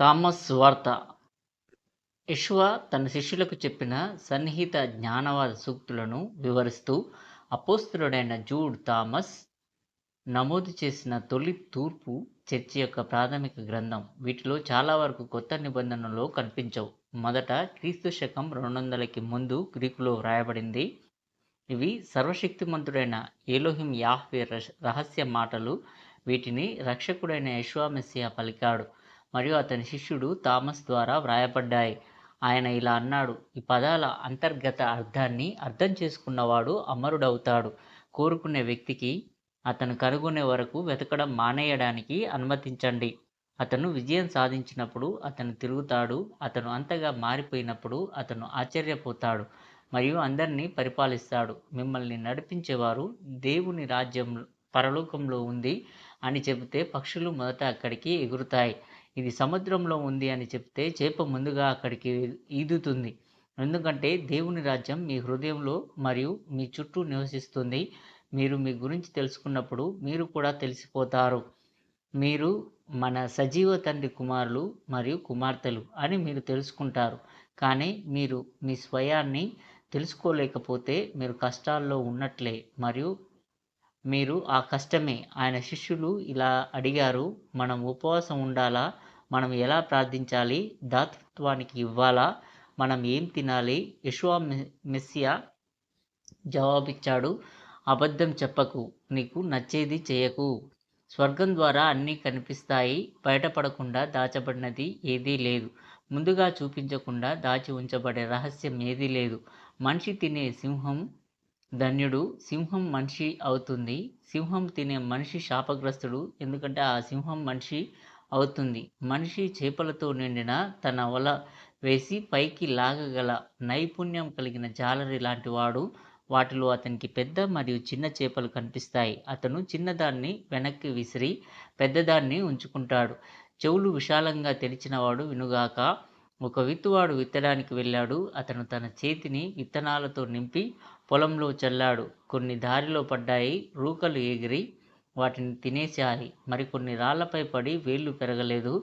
Thomas వార్త. యశ్వ తన శిష్యులకు చెప్పిన సన్నిహిత జ్ఞానవాద సూక్తులను వివరిస్తూ అపోస్తుడైన జూడ్ థామస్ నమోదు చేసిన తొలి తూర్పు చర్చి యొక్క ప్రాథమిక గ్రంథం. వీటిలో చాలా వరకు కొత్త నిబంధనలో కనిపించవు. మొదట క్రీస్తు శకం రెండు వందలకి ముందు గ్రీకులో వ్రాయబడింది. ఇవి సర్వశక్తిమంతుడైన ఏలోహిం యాహ్వే రహస్య మాటలు. వీటిని రక్షకుడైన యశ్వామెస్సియా పలికాడు. మరియు అతని శిష్యుడు థామస్ ద్వారా వ్రాయబడ్డాయి. ఆయన ఇలా అన్నాడు ఈ పదాల అంతర్గత అర్థాన్ని అర్థం చేసుకున్నవాడు అమరుడవుతాడు. కోరుకునే వ్యక్తికి అతను కనుగొనే వరకు వెతకడం మానేయడానికి అనుమతించండి. అతను విజయం సాధించినప్పుడు అతను తిరుగుతాడు అతను అంతగా మారిపోయినప్పుడు అతను ఆశ్చర్యపోతాడు మరియు అందరినీ పరిపాలిస్తాడు. మిమ్మల్ని నడిపించేవారు దేవుని రాజ్యం పరలోకంలో ఉంది అని చెబితే పక్షులు మొదట అక్కడికి ఎగురుతాయి. ఇది సముద్రంలో ఉంది అని చెప్తే చేప ముందుగా అక్కడికి ఈదుతుంది. ఎందుకంటే దేవుని రాజ్యం మీ హృదయంలో మరియు మీ చుట్టూ నివసిస్తుంది. మీరు మీ గురించి తెలుసుకున్నప్పుడు మీరు కూడా తెలిసిపోతారు. మీరు మన సజీవ తండ్రి కుమారులు మరియు కుమార్తెలు అని మీరు తెలుసుకుంటారు. కానీ మీరు మీ స్వయాన్ని తెలుసుకోలేకపోతే మీరు కష్టాల్లో ఉన్నట్లే. మరియు మీరు ఆ కష్టమే. ఆయన శిష్యులు ఇలా అడిగారు మనం ఉపవాసం ఉండాలా? మనం ఎలా ప్రార్థించాలి? దాతృత్వానికి ఇవ్వాలా? మనం ఏం తినాలి? యశ్వా మెస్సియా జవాబిచ్చాడు. అబద్ధం చెప్పకు. నీకు నచ్చేది చేయకు. స్వర్గం ద్వారా అన్నీ కనిపిస్తాయి. బయటపడకుండా దాచబడినది ఏదీ లేదు. ముందుగా చూపించకుండా దాచి ఉంచబడే రహస్యం ఏదీ లేదు. మనిషి తినే సింహం ధన్యుడు. సింహం మనిషి అవుతుంది. సింహం తినే మనిషి శాపగ్రస్తుడు. ఎందుకంటే ఆ సింహం మనిషి అవుతుంది. మనిషి చేపలతో నిండిన తన వల వేసి పైకి లాగగల నైపుణ్యం కలిగిన జాలరి లాంటి వాడు. వాటిలో అతనికి పెద్ద మరియు చిన్న చేపలు కనిపిస్తాయి. అతను చిన్నదాన్ని వెనక్కి విసిరి పెద్దదాన్ని ఉంచుకుంటాడు. చెవులు విశాలంగా తెరిచినవాడు వినుగాక ఒక విత్తువాడు విత్తడానికి వెళ్ళాడు. అతను తన చేతిని విత్తనాలతో నింపి పొలంలో చల్లాడు. కొన్ని దారిలో పడ్డాయి. రూకలు ఎగిరి వాటిని తినేశాయి మరికొన్ని రాళ్ళపై పడి వేళ్ళు పెరగలేదు.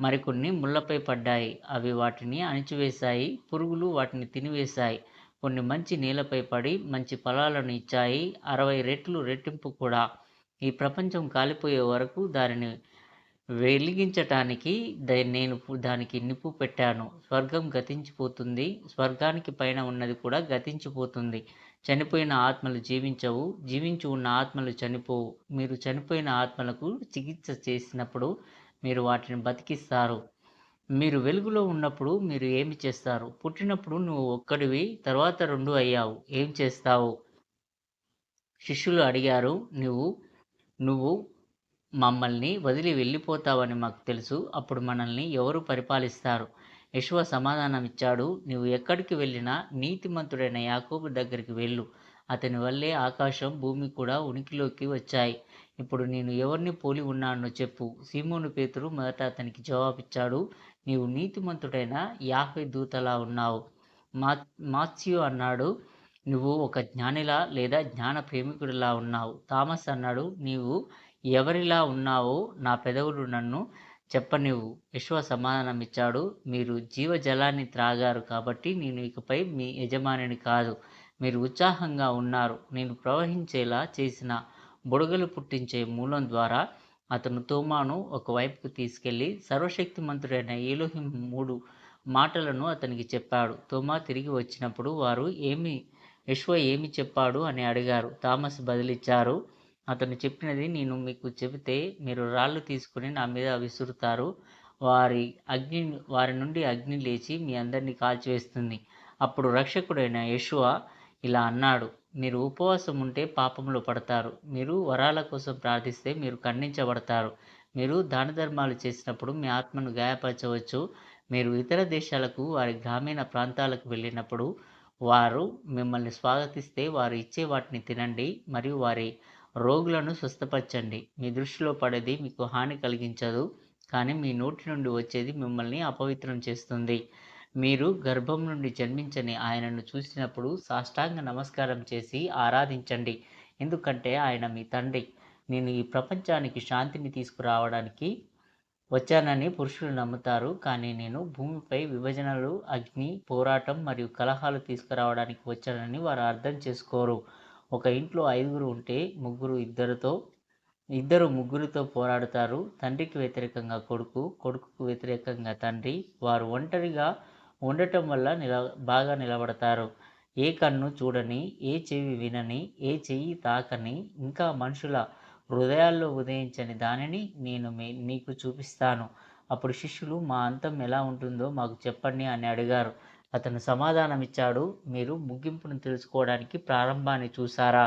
మరికొన్ని ముళ్ళపై పడ్డాయి. అవి వాటిని అణిచివేశాయి. పురుగులు వాటిని తినివేశాయి. కొన్ని మంచి నేలపై పడి మంచి ఫలాలను ఇచ్చాయి. అరవై రెట్లు రెట్టింపు కూడా. ఈ ప్రపంచం కాలిపోయే వరకు దానిని వెలిగించటానికి నేను దానికి నిప్పు పెట్టాను. స్వర్గం గతించిపోతుంది. స్వర్గానికి పైన ఉన్నది కూడా గతించిపోతుంది. చనిపోయిన ఆత్మలు జీవించవు. జీవించి ఉన్న ఆత్మలు చనిపోవు. మీరు చనిపోయిన ఆత్మలకు చికిత్స చేసినప్పుడు మీరు వాటిని బతికిస్తారు. మీరు వెలుగులో ఉన్నప్పుడు మీరు ఏమి చేస్తారు? పుట్టినప్పుడు నువ్వు ఒక్కడివి తర్వాత రెండు అయ్యావు. ఏం చేస్తావు? శిష్యులు అడిగారు నువ్వు నువ్వు మమ్మల్ని వదిలి వెళ్ళిపోతావని మాకు తెలుసు. అప్పుడు మనల్ని ఎవరు పరిపాలిస్తారు? యశువ సమాధానం ఇచ్చాడు. నీవు ఎక్కడికి వెళ్ళినా నీతిమంతుడైన యాకోబు దగ్గరికి వెళ్ళు. అతని వల్లే ఆకాశం భూమి కూడా ఉనికిలోకి వచ్చాయి. ఇప్పుడు నేను ఎవరిని పోలి ఉన్నానో చెప్పు. సీమోను పేతురు మొదట అతనికి జవాబిచ్చాడు. నీవు నీతిమంతుడైన యాహ్వే దూతలా ఉన్నావు. మా మాత్స్యు అన్నాడు. నువ్వు ఒక జ్ఞానిలా లేదా జ్ఞాన ప్రేమికుడిలా ఉన్నావు. థామస్ అన్నాడు. నీవు ఎవరిలా ఉన్నావో నా పెదవులు నన్ను చెప్పనివ్వు. యశ్వ సమాధానం ఇచ్చాడు మీరు జీవజలాన్ని త్రాగారు కాబట్టి నేను ఇకపై మీ యజమానిని కాదు. మీరు ఉత్సాహంగా ఉన్నారు. నేను ప్రవహించేలా చేసిన బుడగలు పుట్టించే మూలం ద్వారా అతను తోమాను ఒకవైపుకు తీసుకెళ్ళి సర్వశక్తిమంతుడైన ఏలోహిం మూడు మాటలను అతనికి చెప్పాడు. తోమా తిరిగి వచ్చినప్పుడు వారు ఏమి యశ్వ ఏమి చెప్పాడు అని అడిగారు. థామస్ బదిలిచ్చారు. అతను చెప్పినది నేను మీకు చెబితే మీరు రాళ్ళు తీసుకుని నా మీద విసురుతారు. వారి అగ్ని వారి నుండి అగ్ని లేచి మీ అందరినీ కాల్చివేస్తుంది. అప్పుడు రక్షకుడైన యశువ ఇలా అన్నాడు మీరు ఉపవాసం ఉంటే పాపంలో పడతారు. మీరు వరాల కోసం ప్రార్థిస్తే మీరు ఖండించబడతారు. మీరు దాన ధర్మాలు చేసినప్పుడు మీ ఆత్మను గాయపరచవచ్చు. మీరు ఇతర దేశాలకు వారి గ్రామీణ ప్రాంతాలకు వెళ్ళినప్పుడు వారు మిమ్మల్ని స్వాగతిస్తే వారు ఇచ్చే వాటిని తినండి. మరియు వారి రోగులను స్వస్థపరచండి. మీ దృష్టిలో పడేది మీకు హాని కలిగించదు కానీ మీ నోటి నుండి వచ్చేది మిమ్మల్ని అపవిత్రం చేస్తుంది. మీరు గర్భం నుండి జన్మించని ఆయనను చూసినప్పుడు సాష్టాంగ నమస్కారం చేసి ఆరాధించండి. ఎందుకంటే ఆయన మీ తండ్రి. నేను ఈ ప్రపంచానికి శాంతిని తీసుకురావడానికి వచ్చానని పురుషులు నమ్ముతారు కానీ నేను భూమిపై విభజనలు అగ్ని పోరాటం మరియు కలహాలు తీసుకురావడానికి వచ్చానని వారు అర్థం చేసుకోరు. ఒక ఇంట్లో ఐదుగురు ఉంటే ముగ్గురు ఇద్దరితో ఇద్దరు ముగ్గురితో పోరాడుతారు. తండ్రికి వ్యతిరేకంగా కొడుకు కొడుకుకు వ్యతిరేకంగా తండ్రి. వారు ఒంటరిగా ఉండటం వల్ల నిల బాగా నిలబడతారు. ఏ కన్ను చూడని ఏ చెవి వినని ఏ చెయ్యి తాకని ఇంకా మనుషుల హృదయాల్లో ఉదయించని దానిని నేను మీ నీకు చూపిస్తాను. అప్పుడు శిష్యులు మా అంతం ఎలా ఉంటుందో మాకు చెప్పండి అని అడిగారు. అతను సమాధానమిచ్చాడు. మీరు ముగింపును తెలుసుకోవడానికి ప్రారంభాన్ని చూసారా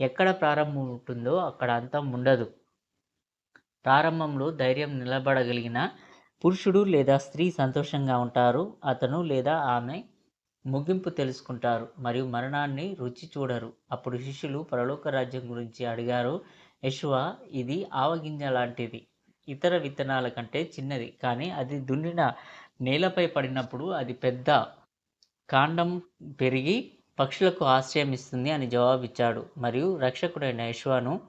ఎక్కడ ప్రారంభం ఉంటుందో అక్కడ అంతం ఉండదు. ప్రారంభంలో ధైర్యం నిలబడగలిగిన పురుషుడు లేదా స్త్రీ సంతోషంగా ఉంటారు. అతను లేదా ఆమె ముగింపు తెలుసుకుంటారు మరియు మరణాన్ని రుచి చూడరు. అప్పుడు శిష్యులు పరలోక రాజ్యం గురించి అడిగారు. యశువ ఇది ఆవగింజ లాంటిది. ఇతర విత్తనాల కంటే చిన్నది కానీ అది దున్నిన నేలపై పడినప్పుడు అది పెద్ద కాండం పెరిగి పక్షులకు ఆశ్రయం ఇస్తుంది అని జవాబిచ్చాడు. మరియు రక్షకుడైన యశ్వాను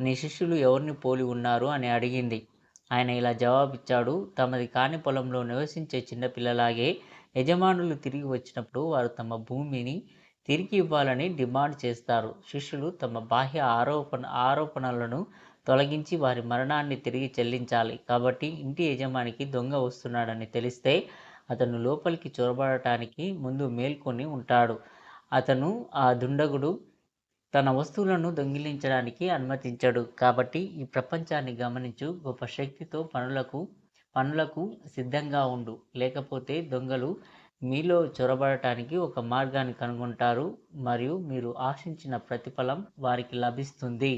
నీ శిష్యులు ఎవరిని పోలి ఉన్నారు? అని అడిగింది. ఆయన ఇలా జవాబిచ్చాడు తమది కాని పొలంలో నివసించే చిన్నపిల్లలాగే యజమానులు తిరిగి వచ్చినప్పుడు వారు తమ భూమిని తిరిగి ఇవ్వాలని డిమాండ్ చేస్తారు. శిష్యులు తమ బాహ్య ఆరోపణ ఆరోపణలను తొలగించి వారి మరణాన్ని తిరిగి చెల్లించాలి. కాబట్టి ఇంటి యజమానికి దొంగ వస్తున్నాడని తెలిస్తే అతను లోపలికి చొరబడటానికి ముందు మేల్కొని ఉంటాడు. అతను ఆ దుండగుడు తన వస్తువులను దొంగిలించడానికి అనుమతించడు. కాబట్టి ఈ ప్రపంచాన్ని గమనించు. గొప్ప శక్తితో పనులకు పనులకు సిద్ధంగా ఉండు. లేకపోతే దొంగలు మీలో చొరబడటానికి ఒక మార్గాన్ని కనుగొంటారు. మరియు మీరు ఆశించిన ప్రతిఫలం వారికి లభిస్తుంది.